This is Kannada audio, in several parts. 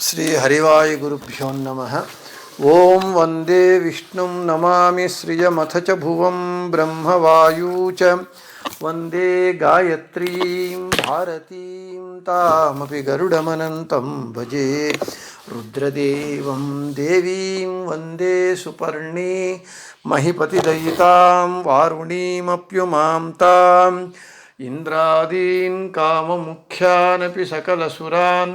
श्रीहरिवायुगुरुभ्यो नमः। ॐ वंदे विष्णुं नमामि श्रियमथ च भुवं ब्रह्मवायू च। वंदे गायत्रीं, भारतीं भजे। रुद्रदेवं देवीं, वंदे सुपर्णे। महिपतिदयितां, वारुणीमप्युमां ताम्। इन्द्रादीन्, काममुख्यानपि सकलसुरान्।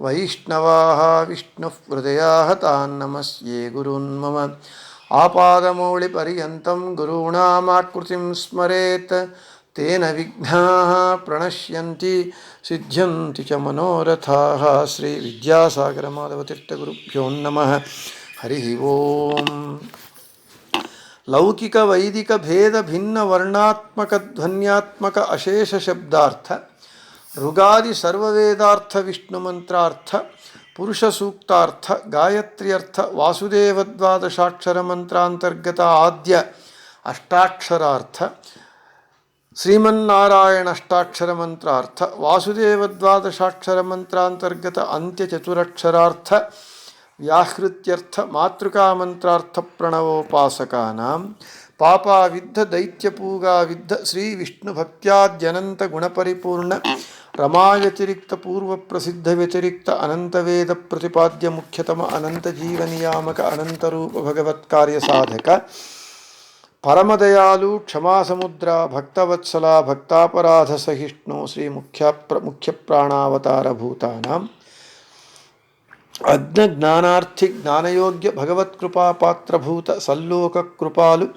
वैष्णवाः विष्णुहृदयाः तान् नमस्ये गुरून्मम आपादमौलिपर्यन्तं गुरूणामाकृतिं स्मरेत् तेन विघ्नाः प्रणश्यन्ति सिद्ध्यन्ति च मनोरथाः श्रीविद्यासागरमाधवतीर्थगुरुभ्यो नमः हरिः ओम् लौकिकवैदिकभेदभिन्नवर्णात्मकध्वन्यात्मक अशेषशब्दार्थ ಭೇದ ಭಿನ್ನ ವರ್ಣಾತ್ಮಕ ಧ್ವನ್ಯಾತ್ಮಕ ಅಶೇಷ ಶಬ್ದಾರ್ಥ ಋಗಾದಿ ಸರ್ವವೇದಾರ್ಥ ವಿಷ್ಣು ಮಂತ್ರಾರ್ಥ ಪುರುಷ ಸೂಕ್ತಾರ್ಥ ಗಾಯತ್ರ್ಯರ್ಥ ವಾಸುದೇವದ್ವಾದಶಾಕ್ಷರ ಮಂತ್ರಾಂತರ್ಗತ ಆದ್ಯ ಅಷ್ಟಾಕ್ಷರಾರ್ಥ ಶ್ರೀಮನ್ನಾರಾಯಣ ಅಷ್ಟಾಕ್ಷರ ಮಂತ್ರಾರ್ಥ ವಾಸುದೇವದ್ವಾದಶಾಕ್ಷರ ಮಂತ್ರಾಂತರ್ಗತ ಅಂತ್ಯಚತುರಕ್ಷರಾರ್ಥ ವ್ಯಾಹೃತ್ಯರ್ಥ ಮಾತೃಕಾಮಂತ್ರಾರ್ಥ ಪ್ರಣವೋಪಾಸಕಾನಾಂ ಪಾಪಾವಿದ್ಧ పాపా విద్ధ దైత్యపూగా విద్ధ శ్రీ విష్ణు భక్త్యాద్యనంత గుణపరిపూర్ణ రమావ్యతిరిక్త పూర్వ ప్రసిద్ధ వ్యతిరిక్త అనంతవేద ప్రతిపాద్య ముఖ్యతమ అనంత జీవనియామక అనంతరూప భగవత్కార్య సాధక పరమదయాలు క్షమాసముద్ర భక్తవత్సల భక్తాపరాధ సహిష్ణు శ్రీ ముఖ్య ప్ర ముఖ్య ప్రాణావతార ప్రాణావతారభూతానాం అజ్ఞ జ్ఞానార్థి జ్ఞానయోగ్య భగవత్కృపాపాత్రభూత సల్లోక కృపాలు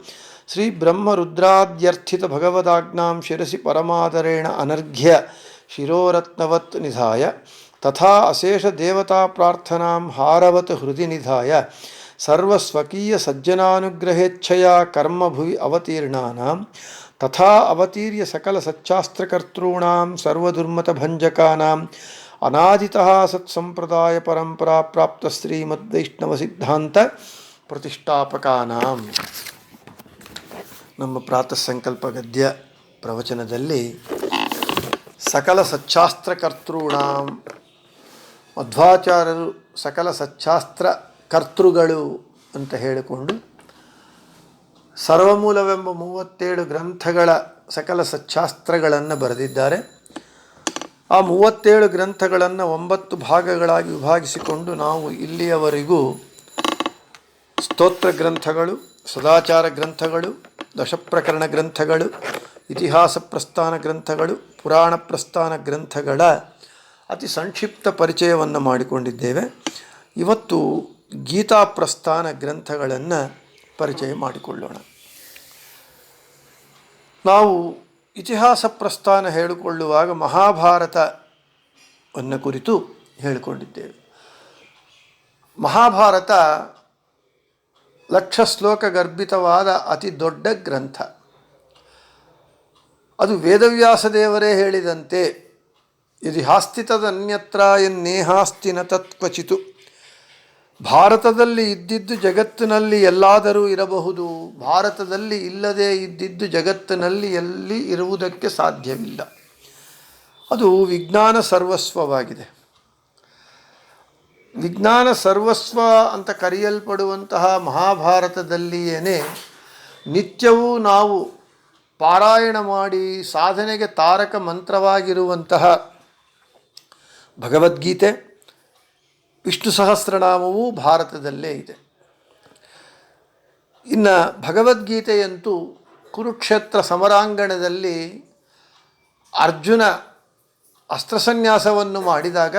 श्री ब्रह्मरुद्राद्यर्थित भगवदाज्ञां शिरसि परमादरेण अनर्घ्य शिरोरत्नवत् निधाय, तथा अशेष देवता प्रार्थना हारवत हृदि निधाय सर्वस्वकीय सज्जनानुग्रहेच्छया कर्म भुवि अवतीर्णानां, तथा अवतीर्य सकल सच्चास्त्रकर्तॄणां सर्वदुर्मतभञ्जकानाम् अनादितः सत्संप्रदाय परंपरा प्राप्त श्रीमद्वैष्णव सिद्धांत प्रतिष्ठापकानाम्। ನಮ್ಮ ಪ್ರಾತಃ ಸಂಕಲ್ಪ ಗದ್ಯ ಪ್ರವಚನದಲ್ಲಿ ಸಕಲ ಸಚ್ಚಾಸ್ತ್ರಕರ್ತೃಣ ಮಧ್ವಾಚಾರ್ಯರು ಸಕಲ ಸಚ್ಚಾಸ್ತ್ರ ಕರ್ತೃಗಳು ಅಂತ ಹೇಳಿಕೊಂಡು ಸರ್ವಮೂಲವೆಂಬ ಮೂವತ್ತೇಳು ಗ್ರಂಥಗಳ ಸಕಲ ಸಚ್ಚಾಸ್ತ್ರಗಳನ್ನು ಬರೆದಿದ್ದಾರೆ. ಆ ಮೂವತ್ತೇಳು ಗ್ರಂಥಗಳನ್ನು ಒಂಬತ್ತು ಭಾಗಗಳಾಗಿ ವಿಭಾಗಿಸಿಕೊಂಡು ನಾವು ಇಲ್ಲಿಯವರೆಗೂ ಸ್ತೋತ್ರ ಗ್ರಂಥಗಳು, ಸದಾಚಾರ ಗ್ರಂಥಗಳು ದಶಪ್ರಕರಣ ಗ್ರಂಥಗಳು, ಇತಿಹಾಸ ಪ್ರಸ್ಥಾನ ಗ್ರಂಥಗಳು, ಪುರಾಣ ಪ್ರಸ್ಥಾನ ಗ್ರಂಥಗಳ ಅತಿ ಸಂಕ್ಷಿಪ್ತ ಪರಿಚಯವನ್ನು ಮಾಡಿಕೊಂಡಿದ್ದೇವೆ. ಇವತ್ತು ಗೀತಾ ಪ್ರಸ್ಥಾನ ಗ್ರಂಥಗಳನ್ನು ಪರಿಚಯ ಮಾಡಿಕೊಳ್ಳೋಣ. ನಾವು ಇತಿಹಾಸ ಪ್ರಸ್ಥಾನ ಹೇಳಿಕೊಳ್ಳುವಾಗ ಮಹಾಭಾರತವನ್ನು ಕುರಿತು ಹೇಳಿಕೊಂಡಿದ್ದೇವೆ. ಮಹಾಭಾರತ ಲಕ್ಷ ಶ್ಲೋಕ ಗರ್ಭಿತವಾದ ಅತಿ ದೊಡ್ಡ ಗ್ರಂಥ. ಅದು ವೇದವ್ಯಾಸ ದೇವರೇ ಹೇಳಿದಂತೆ ಇದು ಎನ್ನೇಹಾಸ್ತಿನ ತತ್ವಚಿತು. ಭಾರತದಲ್ಲಿ ಇದ್ದಿದ್ದು ಜಗತ್ತಿನಲ್ಲಿ ಎಲ್ಲಾದರೂ ಇರಬಹುದು, ಭಾರತದಲ್ಲಿ ಇಲ್ಲದೇ ಇದ್ದಿದ್ದು ಜಗತ್ತಿನಲ್ಲಿ ಎಲ್ಲಿ ಇರುವುದಕ್ಕೆ ಸಾಧ್ಯವಿಲ್ಲ. ಅದು ವಿಜ್ಞಾನ ಸರ್ವಸ್ವವಾಗಿದೆ. ವಿಜ್ಞಾನ ಸರ್ವಸ್ವ ಅಂತ ಕರೆಯಲ್ಪಡುವಂತಹ ಮಹಾಭಾರತದಲ್ಲಿಯೇ ನಿತ್ಯವೂ ನಾವು ಪಾರಾಯಣ ಮಾಡಿ ಸಾಧನೆಗೆ ತಾರಕ ಮಂತ್ರವಾಗಿರುವಂತಹ ಭಗವದ್ಗೀತೆ, ವಿಷ್ಣು ಸಹಸ್ರನಾಮವೂ ಭಾರತದಲ್ಲೇ ಇದೆ. ಇನ್ನು ಭಗವದ್ಗೀತೆಯಂತೂ ಕುರುಕ್ಷೇತ್ರ ಸಮರಾಂಗಣದಲ್ಲಿ ಅರ್ಜುನ ಅಸ್ತ್ರಸನ್ಯಾಸವನ್ನು ಮಾಡಿದಾಗ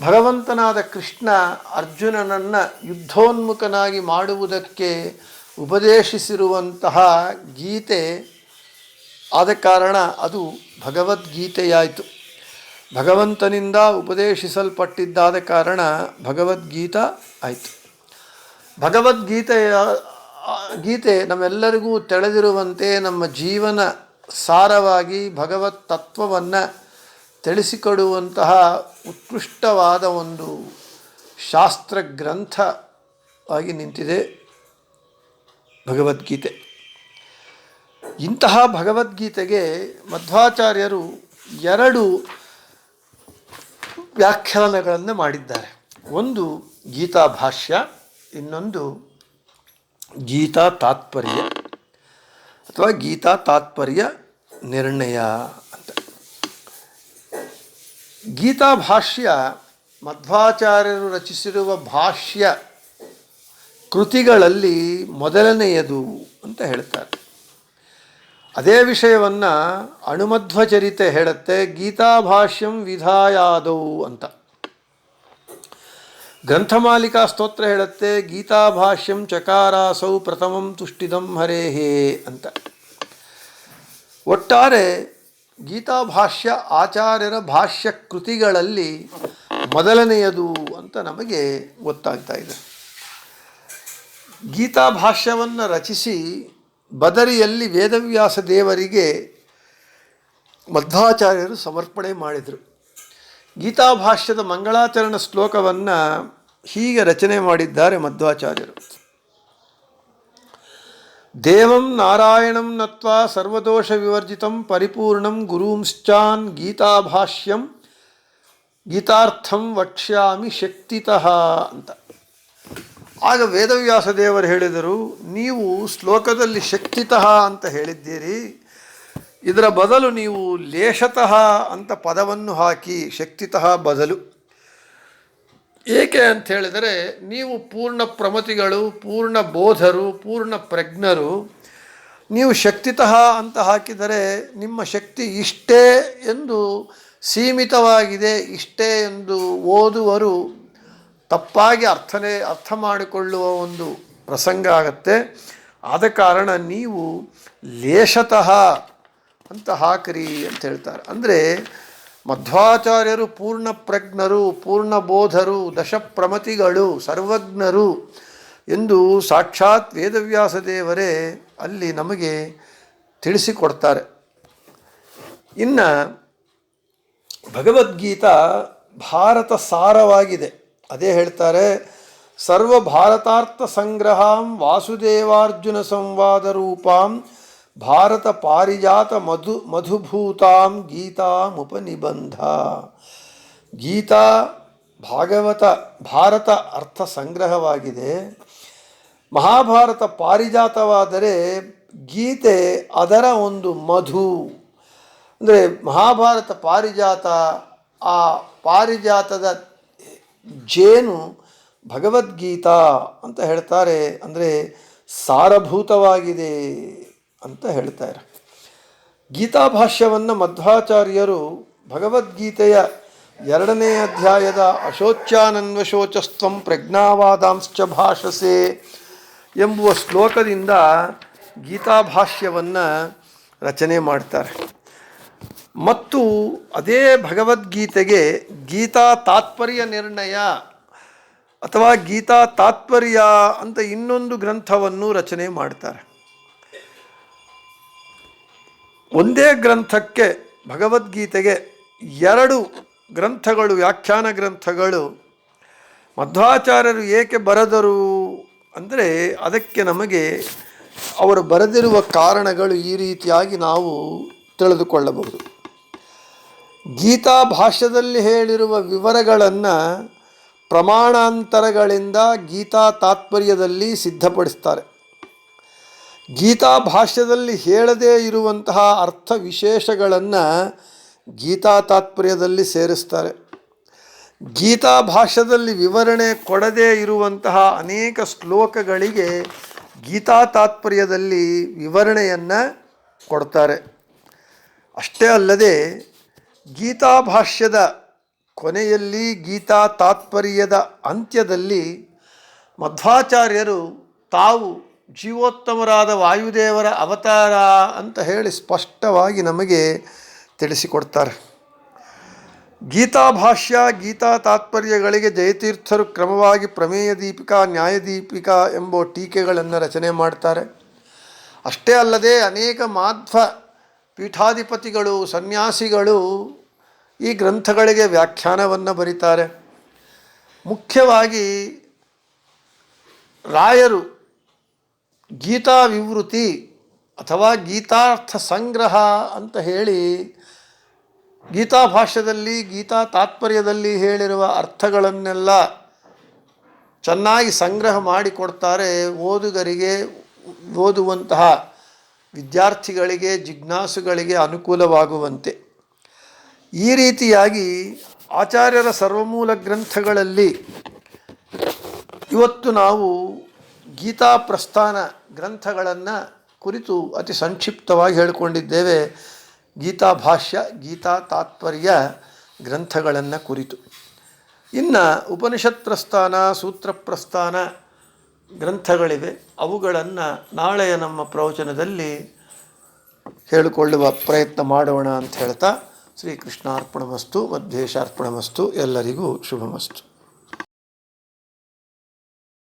ಭಗವಂತನಾದ ಕೃಷ್ಣ ಅರ್ಜುನನನ್ನು ಯುದ್ಧೋನ್ಮುಖನಾಗಿ ಮಾಡುವುದಕ್ಕೆ ಉಪದೇಶಿಸಿರುವಂತಹ ಗೀತೆ ಆದ ಕಾರಣ ಅದು ಭಗವದ್ಗೀತೆಯಾಯಿತು. ಭಗವಂತನಿಂದ ಉಪದೇಶಿಸಲ್ಪಟ್ಟಿದ್ದಾದ ಕಾರಣ ಭಗವದ್ಗೀತ ಆಯಿತು. ಭಗವದ್ಗೀತೆಯ, ಗೀತೆ ನಮ್ಮೆಲ್ಲರಿಗೂ ತಿಳಿದಿರುವಂತೆ ನಮ್ಮ ಜೀವನ ಸಾರವಾಗಿ ಭಗವತ್ ತತ್ವವನ್ನು ತಿಳಿಸಿಕೊಡುವಂತಹ ಉತ್ಕೃಷ್ಟವಾದ ಒಂದು ಶಾಸ್ತ್ರ ಗ್ರಂಥ ಆಗಿ ನಿಂತಿದೆ ಭಗವದ್ಗೀತೆ. ಇಂತಹ ಭಗವದ್ಗೀತೆಗೆ ಮಧ್ವಾಚಾರ್ಯರು ಎರಡು ವ್ಯಾಖ್ಯಾನಗಳನ್ನು ಮಾಡಿದ್ದಾರೆ. ಒಂದು ಗೀತಾ ಭಾಷ್ಯ, ಇನ್ನೊಂದು ಗೀತಾ ತಾತ್ಪರ್ಯ ಅಥವಾ ಗೀತಾ ತಾತ್ಪರ್ಯ ನಿರ್ಣಯ. ಗೀತಾ ಭಾಷ್ಯ ಮಧ್ವಾಚಾರ್ಯರು ರಚಿಸಿರುವ ಭಾಷ್ಯ ಕೃತಿಗಳಲ್ಲಿ ಮೊದಲನೆಯದು ಅಂತ ಹೇಳ್ತಾರೆ. ಅದೇ ವಿಷಯವನ್ನು ಅಣುಮಧ್ವಚರಿತೆ ಹೇಳುತ್ತೆ, ಗೀತಾಭಾಷ್ಯಂ ವಿಧಾಯಾದವು ಅಂತ. ಗ್ರಂಥಮಾಲಿಕಾ ಸ್ತೋತ್ರ ಹೇಳುತ್ತೆ, ಗೀತಾಭಾಷ್ಯಂ ಚಕಾರಾಸೌ ಪ್ರಥಮಂ ತುಷ್ಟಿದಂ ಹರೇಹೇ ಅಂತ. ಒಟ್ಟಾರೆ ಗೀತಾಭಾಷ್ಯ ಆಚಾರ್ಯರ ಭಾಷ್ಯ ಕೃತಿಗಳಲ್ಲಿ ಮೊದಲನೆಯದು ಅಂತ ನಮಗೆ ಗೊತ್ತಾಗ್ತಾ ಇದೆ. ಗೀತಾಭಾಷ್ಯವನ್ನು ರಚಿಸಿ ಬದರಿಯಲ್ಲಿ ವೇದವ್ಯಾಸ ದೇವರಿಗೆ ಮಧ್ವಾಚಾರ್ಯರು ಸಮರ್ಪಣೆ ಮಾಡಿದರು. ಗೀತಾಭಾಷ್ಯದ ಮಂಗಳಾಚರಣ ಶ್ಲೋಕವನ್ನು ಹೀಗೆ ರಚನೆ ಮಾಡಿದ್ದಾರೆ ಮಧ್ವಾಚಾರ್ಯರು. ದೇವಂ ನಾರಾಯಣಂ ನತ್ವಾ ಸರ್ವದೋಷ ವಿವರ್ಜಿತಂ ಪರಿಪೂರ್ಣಂ ಗುರುಂಶ್ಚಾನ್ ಗೀತಾಭಾಷ್ಯಂ ಗೀತಾರ್ಥಂ ವಕ್ಷ್ಯಾಮಿ ಶಕ್ತಿತಃ ಅಂತ. ಆಗ ವೇದವ್ಯಾಸ ದೇವರು ಹೇಳಿದರು, ನೀವು ಶ್ಲೋಕದಲ್ಲಿ ಶಕ್ತಿತಃ ಅಂತ ಹೇಳಿದ್ದೀರಿ, ಇದರ ಬದಲು ನೀವು ಲೇಷತಃ ಅಂತ ಪದವನ್ನು ಹಾಕಿ ಶಕ್ತಿತಃ ಬದಲು ಏಕೆ ಅಂತ ಹೇಳಿದರೆ ನೀವು ಪೂರ್ಣ ಪ್ರಮತಿಗಳು, ಪೂರ್ಣ ಬೋಧರು, ಪೂರ್ಣ ಪ್ರಜ್ಞರು, ನೀವು ಶಕ್ತಿತಃ ಅಂತ ಹಾಕಿದರೆ ನಿಮ್ಮ ಶಕ್ತಿ ಇಷ್ಟೇ ಎಂದು ಸೀಮಿತವಾಗಿದೆ, ಇಷ್ಟೇ ಎಂದು ಓದುವರು ತಪ್ಪಾಗಿ ಅರ್ಥನೇ, ಅರ್ಥ ಮಾಡಿಕೊಳ್ಳುವ ಒಂದು ಪ್ರಸಂಗ ಆಗತ್ತೆ. ಆದ ಕಾರಣ ನೀವು ಲೇಷತಃ ಅಂತ ಹಾಕಿರಿ ಅಂತ ಹೇಳ್ತಾರೆ. ಅಂದರೆ ಮಧ್ವಾಚಾರ್ಯರು ಪೂರ್ಣ ಪ್ರಜ್ಞರು, ಪೂರ್ಣ ಬೋಧರು, ದಶಪ್ರಮತಿಗಳು, ಸರ್ವಜ್ಞರು ಎಂದು ಸಾಕ್ಷಾತ್ ವೇದವ್ಯಾಸ ದೇವರೇ ಅಲ್ಲಿ ನಮಗೆ ತಿಳಿಸಿಕೊಡ್ತಾರೆ. ಇನ್ನು ಭಗವದ್ಗೀತಾ ಭಾರತ ಸಾರವಾಗಿದೆ. ಅದೇ ಹೇಳ್ತಾರೆ, ಸರ್ವ ಭಾರತಾರ್ಥ ಸಂಗ್ರಹಾಂ ವಾಸುದೇವಾರ್ಜುನ ಸಂವಾದ ರೂಪಾಂ ಭಾರತ ಪಾರಿಜಾತ ಮಧು ಮಧುಭೂತಾಂ ಗೀತಾಮುಪನಿಬಂಧ. ಗೀತಾ ಭಾಗವತ ಭಾರತ ಅರ್ಥ ಸಂಗ್ರಹವಾಗಿದೆ. ಮಹಾಭಾರತ ಪಾರಿಜಾತವಾದರೆ ಗೀತೆ ಅದರ ಒಂದು ಮಧು. ಅಂದರೆ ಮಹಾಭಾರತ ಪಾರಿಜಾತ ಆ ಪಾರಿಜಾತದ ಜೇನು ಭಗವದ್ಗೀತಾ ಅಂತ ಹೇಳ್ತಾರೆ. ಅಂದರೆ ಸಾರಭೂತವಾಗಿದೆ. ಅಂತ ಹೇಳ್ತಾರೆ ಗೀತಾಭಾಷ್ಯವನ್ನು ಮಧ್ವಾಚಾರ್ಯರು ಭಗವದ್ಗೀತೆಯ ಎರಡನೇ ಅಧ್ಯಾಯದ ಅಶೋಚ್ಯಾನನ್ವಶೋಚಸ್ತ್ವಂ ಪ್ರಜ್ಞಾವಾದಾಂಶ್ಚ ಭಾಷಸೆ ಎಂಬುವ ಶ್ಲೋಕದಿಂದ ಗೀತಾಭಾಷ್ಯವನ್ನು ರಚನೆ ಮಾಡ್ತಾರೆ. ಮತ್ತು ಅದೇ ಭಗವದ್ಗೀತೆಗೆ ಗೀತಾ ತಾತ್ಪರ್ಯ ನಿರ್ಣಯ ಅಥವಾ ಗೀತಾ ತಾತ್ಪರ್ಯ ಅಂತ ಇನ್ನೊಂದು ಗ್ರಂಥವನ್ನು ರಚನೆ ಮಾಡ್ತಾರೆ. ಒಂದೇ ಗ್ರಂಥಕ್ಕೆ ಭಗವದ್ಗೀತೆಗೆ ಎರಡು ಗ್ರಂಥಗಳು, ವ್ಯಾಖ್ಯಾನ ಗ್ರಂಥಗಳು. ಮಧ್ವಾಚಾರ್ಯರು ಏಕೆ ಬರೆದರು ಅಂದರೆ ಅದಕ್ಕೆ ನಮಗೆ ಅವರು ಬರೆದಿರುವ ಕಾರಣಗಳು ಈ ರೀತಿಯಾಗಿ ನಾವು ತಿಳಿದುಕೊಳ್ಳಬಹುದು. ಗೀತಾ ಭಾಷ್ಯದಲ್ಲಿ ಹೇಳಿರುವ ವಿವರಗಳನ್ನು ಪ್ರಮಾಣಾಂತರಗಳಿಂದ ಗೀತಾ ತಾತ್ಪರ್ಯದಲ್ಲಿ ಸಿದ್ಧಪಡಿಸ್ತಾರೆ. ಗೀತಾ ಭಾಷ್ಯದಲ್ಲಿ ಹೇಳದೇ ಇರುವಂತಹ ಅರ್ಥ ವಿಶೇಷಗಳನ್ನು ಗೀತಾ ತಾತ್ಪರ್ಯದಲ್ಲಿ ಸೇರಿಸ್ತಾರೆ. ಗೀತಾ ಭಾಷ್ಯದಲ್ಲಿ ವಿವರಣೆ ಕೊಡದೇ ಇರುವಂತಹ ಅನೇಕ ಶ್ಲೋಕಗಳಿಗೆ ಗೀತಾ ತಾತ್ಪರ್ಯದಲ್ಲಿ ವಿವರಣೆಯನ್ನು ಕೊಡ್ತಾರೆ. ಅಷ್ಟೇ ಅಲ್ಲದೆ ಗೀತಾ ಭಾಷ್ಯದ ಕೊನೆಯಲ್ಲಿ ಗೀತಾ ತಾತ್ಪರ್ಯದ ಅಂತ್ಯದಲ್ಲಿ ಮಧ್ವಾಚಾರ್ಯರು ತಾವು ಜೀವೋತ್ತಮರಾದ ವಾಯುದೇವರ ಅವತಾರ ಅಂತ ಹೇಳಿ ಸ್ಪಷ್ಟವಾಗಿ ನಮಗೆ ತಿಳಿಸಿಕೊಡ್ತಾರೆ. ಗೀತಾಭಾಷ್ಯ ಗೀತಾ ತಾತ್ಪರ್ಯಗಳಿಗೆ ಜಯತೀರ್ಥರು ಕ್ರಮವಾಗಿ ಪ್ರಮೇಯ ದೀಪಿಕಾ ನ್ಯಾಯದೀಪಿಕಾ ಎಂಬ ಟೀಕೆಗಳನ್ನು ರಚನೆ ಮಾಡ್ತಾರೆ. ಅಷ್ಟೇ ಅಲ್ಲದೆ ಅನೇಕ ಮಾಧ್ವ ಪೀಠಾಧಿಪತಿಗಳು, ಸನ್ಯಾಸಿಗಳು ಈ ಗ್ರಂಥಗಳಿಗೆ ವ್ಯಾಖ್ಯಾನವನ್ನು ಬರೀತಾರೆ. ಮುಖ್ಯವಾಗಿ ರಾಯರು ಗೀತಾ ವಿವೃತಿ ಅಥವಾ ಗೀತಾರ್ಥ ಸಂಗ್ರಹ ಅಂತ ಹೇಳಿ ಗೀತಾ ಭಾಷ್ಯದಲ್ಲಿ, ಗೀತಾ ತಾತ್ಪರ್ಯದಲ್ಲಿ ಹೇಳಿರುವ ಅರ್ಥಗಳನ್ನೆಲ್ಲ ಚೆನ್ನಾಗಿ ಸಂಗ್ರಹ ಮಾಡಿಕೊಡ್ತಾರೆ ಓದುಗರಿಗೆ, ಓದುವಂತಹ ವಿದ್ಯಾರ್ಥಿಗಳಿಗೆ, ಜಿಜ್ಞಾಸುಗಳಿಗೆ ಅನುಕೂಲವಾಗುವಂತೆ. ಈ ರೀತಿಯಾಗಿ ಆಚಾರ್ಯರ ಸರ್ವಮೂಲ ಗ್ರಂಥಗಳಲ್ಲಿ ಇವತ್ತು ನಾವು ಗೀತಾ ಪ್ರಸ್ಥಾನ ಗ್ರಂಥಗಳನ್ನು ಕುರಿತು ಅತಿ ಸಂಕ್ಷಿಪ್ತವಾಗಿ ಹೇಳಿಕೊಂಡಿದ್ದೇವೆ. ಗೀತಾ ಭಾಷ್ಯ, ಗೀತಾ ತಾತ್ಪರ್ಯ ಗ್ರಂಥಗಳನ್ನು ಕುರಿತು. ಇನ್ನು ಉಪನಿಷತ್ ಪ್ರಸ್ಥಾನ, ಸೂತ್ರ ಪ್ರಸ್ಥಾನ ಗ್ರಂಥಗಳಿವೆ. ಅವುಗಳನ್ನು ನಾಳೆಯ ನಮ್ಮ ಪ್ರವಚನದಲ್ಲಿ ಹೇಳಿಕೊಳ್ಳುವ ಪ್ರಯತ್ನ ಮಾಡೋಣ ಅಂತ ಹೇಳ್ತಾ ಶ್ರೀಕೃಷ್ಣಾರ್ಪಣಮಸ್ತು ಮಧ್ವೇಶಾರ್ಪಣಮಸ್ತು ಎಲ್ಲರಿಗೂ ಶುಭಮಸ್ತು.